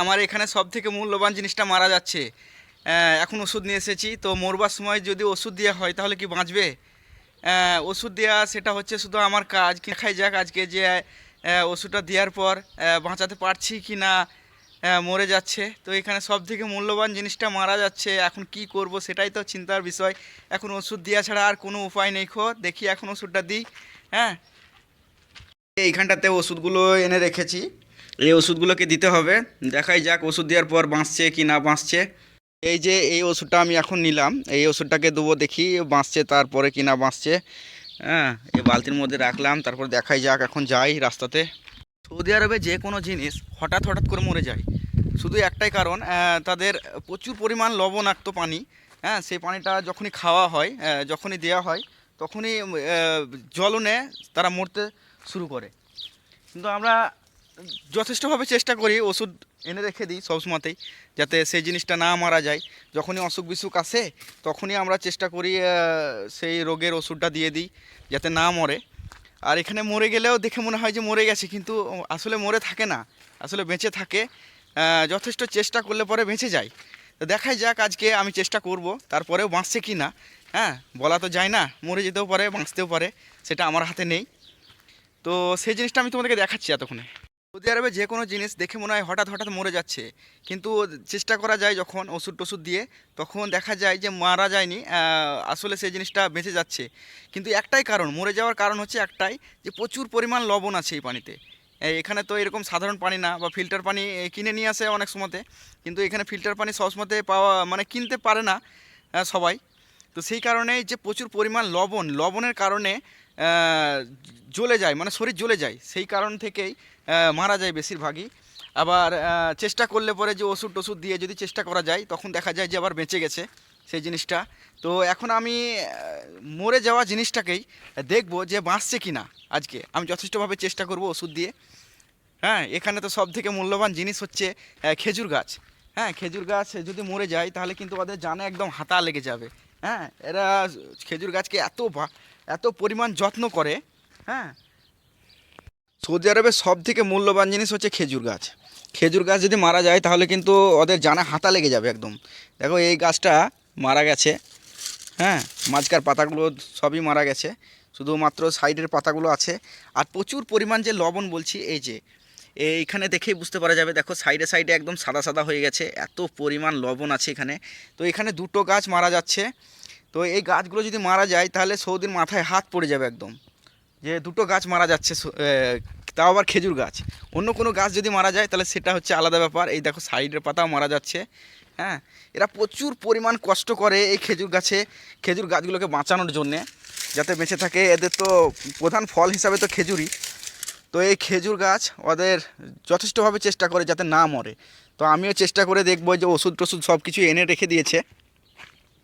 আমার এখানে সব থেকে মূল্যবান জিনিসটা মারা যাচ্ছে। এখন ওষুধ নিয়ে এসেছি, তো মরবার সময় যদি ওষুধ দেওয়া হয় তাহলে কি বাঁচবে? ওষুধ দেওয়া সেটা হচ্ছে শুধু আমার কাজ খাই যাক আজকে যে ওষুধটা দেওয়ার পর বাঁচাতে পারছি কি না মরে যাচ্ছে। তো এখানে সব থেকে মূল্যবান জিনিসটা মারা যাচ্ছে, এখন কি করব সেটাই তো চিন্তার বিষয়। এখন ওষুধ দেওয়া ছাড়া আর কোনো উপায় নেই, খো, দেখি এখন ওষুধটা দিই হ্যাঁ? এইখানটাতে ওষুধগুলো এনে রেখেছি। এই ওষুধগুলোকে দিতে হবে। দেখাই যাক ওষুধ দেওয়ার পর বাঁচছে কি না বাঁচছে। এই যে এই ওষুধটা আমি এখন নিলাম এই ওষুধটাকে দেবো দেখি বাঁচছে তারপরে কি না বাঁচছে। হ্যাঁ এই বালতির মধ্যে রাখলাম তারপর দেখাই যাক এখন যাই রাস্তাতে। সৌদি আরবে যে কোনো জিনিস হঠাৎ হঠাৎ করে মরে যায়। শুধু একটাই কারণ তাদের প্রচুর পরিমাণ লবণাক্ত পানি হ্যাঁ সেই পানিটা যখনই খাওয়া হয় যখনই দেওয়া হয় তখনই আহ, জ্বলনে তারা মরতে শুরু করে। কিন্তু আমরা যথেষ্টভাবে চেষ্টা করি ওষুধ এনে রেখে দিই সবসময়তেই যাতে সেই জিনিসটা না মারা যায়। যখনই অসুখ বিসুখ আসে, তখনই আমরা চেষ্টা করি সেই রোগের ওষুধটা দিয়ে দিই, যাতে না মরে। আর এখানে মরে গেলেও দেখে মনে হয় যে মরে গেছে, কিন্তু আসলে মরে থাকে না, আসলে বেঁচে থাকে। যথেষ্ট চেষ্টা করলে পরে বেঁচে যায়। তো দেখাই যাক আজকে আমি চেষ্টা করব, তারপরেও বাঁচছে কি না। হ্যাঁ বলা তো যায় না, মরে যেতেও পারে, বাঁচতেও পারে, সেটা আমার হাতে নেই। তো সেই জিনিসটা আমি তোমাদেরকে দেখাচ্ছি এতক্ষণে। সৌদি আরবে যে কোনো জিনিস দেখে মনে হয় হঠাৎ হঠাৎ মরে যাচ্ছে। কিন্তু চেষ্টা করা যায় যখন ওষুধ টষুধ দিয়ে, তখন দেখা যায় যে মারা যায়নি আসলে সেই জিনিসটা বেঁচে যাচ্ছে। কিন্তু একটাই কারণ, মরে যাওয়ার কারণ হচ্ছে একটাই যে প্রচুর পরিমাণ লবণ আছে এই পানিতে। এখানে তো এরকম সাধারণ পানি না, বা ফিল্টার পানি কিনে নিয়ে আসে অনেক সময়তে। কিন্তু এখানে ফিল্টার পানি সবসময়তে পাওয়া মানে কিনতে পারে না সবাই। তো সেই কারণে যে প্রচুর পরিমাণ লবণ, লবণের কারণে জ্বলে যায় মানে শরীর জ্বলে যায়, সেই কারণ থেকেই মারা যায় বেশিরভাগই। আবার চেষ্টা করলে পরে যে ওষুধ টষুধ দিয়ে যদি চেষ্টা করা যায়, তখন দেখা যায় যে আবার বেঁচে গেছে সেই জিনিসটা। তো এখন আমি মরে যাওয়া জিনিসটাকেই দেখব যে বাঁচছে কি না আজকে। আমি যথেষ্টভাবে চেষ্টা করব ওষুধ দিয়ে। হ্যাঁ এখানে তো সব থেকে মূল্যবান জিনিস হচ্ছে খেজুর গাছ। হ্যাঁ খেজুর গাছ যদি মরে যায়, তাহলে কিন্তু ওদের জানে একদম হাতা লেগে যাবে। হ্যাঁ এরা খেজুর গাছকে এত এত পরিমাণ যত্ন করে হ্যাঁ। সৌদি আরবের সব থেকে মূল্যবান জিনিস হচ্ছে খেজুর গাছ। খেজুর গাছ যদি মারা যায়, তাহলে কিন্তু ওদের জানা হাতা লেগে যাবে একদম। দেখো, এই গাছটা মারা গেছে হ্যাঁ। মাঝকার পাতাগুলো সবই মারা গেছে, শুধুমাত্র সাইডের পাতাগুলো আছে। আর প্রচুর পরিমাণ যে লবণ বলছি, এই যে এইখানে দেখেই বুঝতে পারা যাবে, দেখো সাইডে সাইডে একদম সাদা সাদা হয়ে গেছে, এত পরিমাণ লবণ আছে এখানে। তো এখানে দুটো গাছ মারা যাচ্ছে। তো এই গাছগুলো যদি মারা যায়, তাহলে সৌদির মাথায় হাত পড়ে যাবে একদম। যে দুটো গাছ মারা যাচ্ছে তাও আবার খেজুর গাছ। অন্য কোনো গাছ যদি মারা যায়, তাহলে সেটা হচ্ছে আলাদা ব্যাপার। এই দেখো সাইডের পাতাও মারা যাচ্ছে হ্যাঁ? এরা প্রচুর পরিমাণ কষ্ট করে এই খেজুর গাছে, খেজুর গাছগুলোকে বাঁচানোর জন্যে, যাতে বেঁচে থাকে। এদের তো প্রধান ফল হিসাবে তো খেজুরই। তো এই খেজুর গাছ ওদের যথেষ্টভাবে চেষ্টা করে যাতে না মরে। তো আমিও চেষ্টা করে দেখব যে ওষুধ টষুধ সব কিছু এনে রেখে দিয়েছে।